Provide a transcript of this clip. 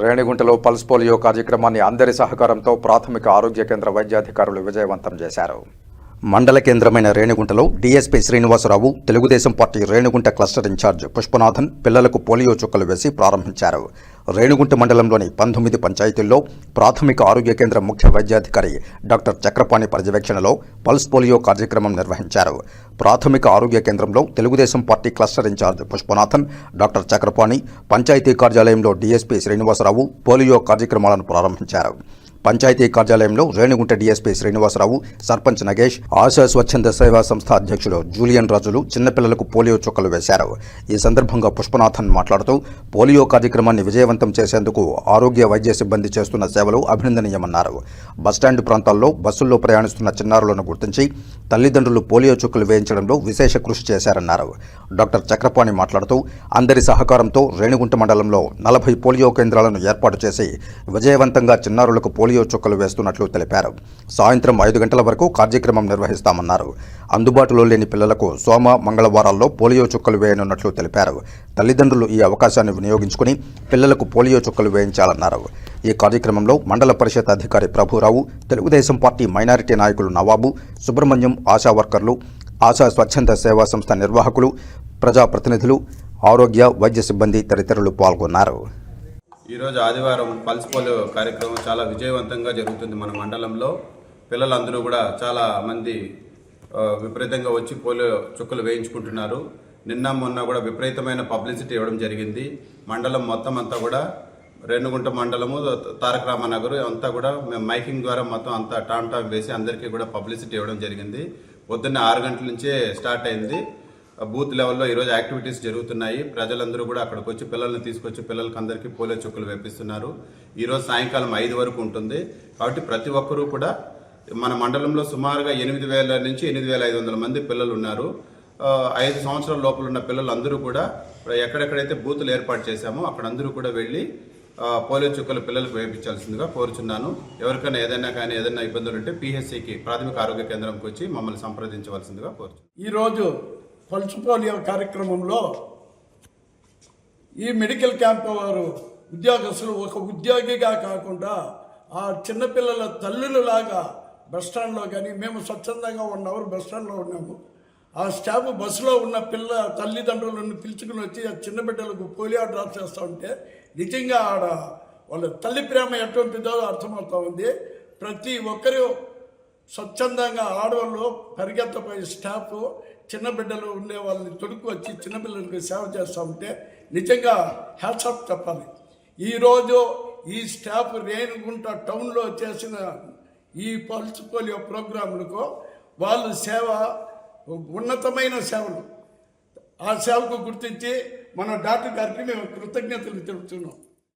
రేణిగుంటలో pulse polio కార్యక్రమాన్ని అందరి సహకారంతో ప్రాథమిక ఆరోగ్య కేంద్ర వైద్యాధికారులు విజయవంతం చేశారు. మండల కేంద్రమైన రేణిగుంటలో DSP Srinivasa Rao Telugu Desam party Renigunta cluster incharge Pushpanathan పిల్లలకు పోలియో చుక్కలు వేసి ప్రారంభించారు. రేణిగుంట మండలంలోని పంతొమ్మిది పంచాయతీల్లో ప్రాథమిక ఆరోగ్య కేంద్ర ముఖ్య వైద్యాధికారి డాక్టర్ చక్రపాణి పర్యవేక్షణలో పల్స్ పోలియో కార్యక్రమం నిర్వహించారు. ప్రాథమిక ఆరోగ్య కేంద్రంలో Telugu Desam party cluster incharge Pushpanathan doctor Chakrapani panchayat కార్యాలయంలో డీఎస్పీ శ్రీనివాసరావు పోలియో కార్యక్రమాలను ప్రారంభించారు. పంచాయతీ కార్యాలయంలో రేణిగుంట డీఎస్పీ శ్రీనివాసరావు సర్పంచ్ నగేష్ ఆశా స్వచ్ఛంద సేవా సంస్థ అధ్యక్షులు జూలియన్ రాజులు చిన్నపిల్లలకు పోలియో చుక్కలు వేశారు. ఈ సందర్భంగా పుష్పనాథన్ మాట్లాడుతూ పోలియో కార్యక్రమాన్ని విజయవంతం చేసేందుకు ఆరోగ్య వైద్య సిబ్బంది చేస్తున్న సేవలు అభినందనీయమన్నారు. బస్టాండ్ ప్రాంతాల్లో బస్సుల్లో ప్రయాణిస్తున్న చిన్నారులను గుర్తించి తల్లిదండ్రులు పోలియో చుక్కలు వేయించడంలో విశేష కృషి చేశారన్నారు. డాక్టర్ చక్రపాణి మాట్లాడుతూ అందరి సహకారంతో రేణిగుంట మండలంలో నలభై పోలియో కేంద్రాలను ఏర్పాటు చేసి విజయవంతంగా చిన్నారులకు పోలియో చుక్కలు వేస్తున్నట్లు తెలిపారు. సాయంత్రం ఐదు గంటల వరకు కార్యక్రమం నిర్వహిస్తామన్నారు. అందుబాటులో లేని పిల్లలకు సోమ మంగళవారాల్లో పోలియో చుక్కలు వేయనున్నట్లు తెలిపారు. తల్లిదండ్రులు ఈ అవకాశాన్ని వినియోగించుకుని పిల్లలకు పోలియో చుక్కలు వేయించాలన్నారు. ఈ కార్యక్రమంలో మండల పరిషత్ అధికారి ప్రభురావు తెలుగుదేశం పార్టీ మైనారిటీ నాయకులు నవాబు సుబ్రహ్మణ్యం ఆశా వర్కర్లు ఆశా స్వచ్ఛంద సేవా సంస్థ నిర్వాహకులు ప్రజాప్రతినిధులు ఆరోగ్య వైద్య సిబ్బంది తదితరులు పాల్గొన్నారు. ఈరోజు ఆదివారం పల్స్ పోలియో కార్యక్రమం చాలా విజయవంతంగా జరుగుతుంది మన మండలంలో. పిల్లలందరూ కూడా చాలా మంది విపరీతంగా వచ్చి పోలియో చుక్కలు వేయించుకుంటున్నారు. నిన్న మొన్న కూడా విపరీతమైన పబ్లిసిటీ ఇవ్వడం జరిగింది. మండలం మొత్తం అంతా కూడా రేణుగుంట మండలము తారక రామనగర్ అంతా కూడా మేము మైకింగ్ ద్వారా మొత్తం అంతా టామ్ టామ్ వేసి అందరికీ కూడా పబ్లిసిటీ ఇవ్వడం జరిగింది. పొద్దున్నే ఆరు గంటల నుంచే స్టార్ట్ అయింది. బూత్ లెవెల్లో ఈరోజు యాక్టివిటీస్ జరుగుతున్నాయి. ప్రజలందరూ కూడా అక్కడికి వచ్చి పిల్లల్ని తీసుకొచ్చి పిల్లలకి అందరికీ పోలియో చుక్కలు వేపిస్తున్నారు. ఈరోజు సాయంకాలం ఐదు వరకు ఉంటుంది. కాబట్టి ప్రతి ఒక్కరూ కూడా మన మండలంలో సుమారుగా ఎనిమిది వేల నుంచి ఎనిమిది వేల ఐదు వందల మంది పిల్లలు ఉన్నారు. ఐదు సంవత్సరాల లోపల ఉన్న పిల్లలు అందరూ కూడా ఎక్కడెక్కడైతే బూతులు ఏర్పాటు చేశామో అక్కడ అందరూ కూడా వెళ్ళి పోలియో చుక్కలు పిల్లలకు వేయించాల్సిందిగా కోరుచున్నాను. ఎవరికైనా ఏదైనా కానీ ఏదైనా ఇబ్బందులు ఉంటే పిహెచ్సికి ప్రాథమిక ఆరోగ్య కేంద్రంకి వచ్చి మమ్మల్ని సంప్రదించవలసిందిగా కోరుచు ఈరోజు పల్స్ పోలియో కార్యక్రమంలో ఈ మెడికల్ క్యాంప్ వారు ఉద్యోగస్తులు ఒక ఉద్యోగిగా కాకుండా ఆ చిన్నపిల్లల తల్లులలాగా బస్ స్టాండ్లో కానీ మేము స్వచ్ఛందంగా వన్ అవర్ బస్ స్టాండ్లో ఉన్నాము. ఆ స్టాఫ్ బస్సులో ఉన్న పిల్ల తల్లిదండ్రులను పిలుచుకుని వచ్చి ఆ చిన్న బిడ్డలకు పోలియో డ్రాప్ చేస్తూ ఉంటే నిజంగా ఆడ వాళ్ళ తల్లి ప్రేమ ఎటువంటిదో అర్థమవుతూ ఉంది. ప్రతి ఒక్కరూ స్వచ్ఛందంగా ఆడవాళ్ళు పరిగెత్తపోయే స్టాఫ్ చిన్న బిడ్డలు ఉండే వాళ్ళని తొడుకు వచ్చి చిన్నపిల్లలకు సేవ చేస్తూ ఉంటే నిజంగా హ్యాట్సాప్ చెప్పాలి. ఈరోజు ఈ స్టాఫ్ రేణుగుంట టౌన్లో చేసిన ఈ పల్స్ పోలియో ప్రోగ్రాంలకు వాళ్ళు సేవ ఉన్నతమైన సేవలు. ఆ సేవకు గుర్తించి మన డాక్టర్ గారికి మేము కృతజ్ఞతలు తెలుపుతున్నాం.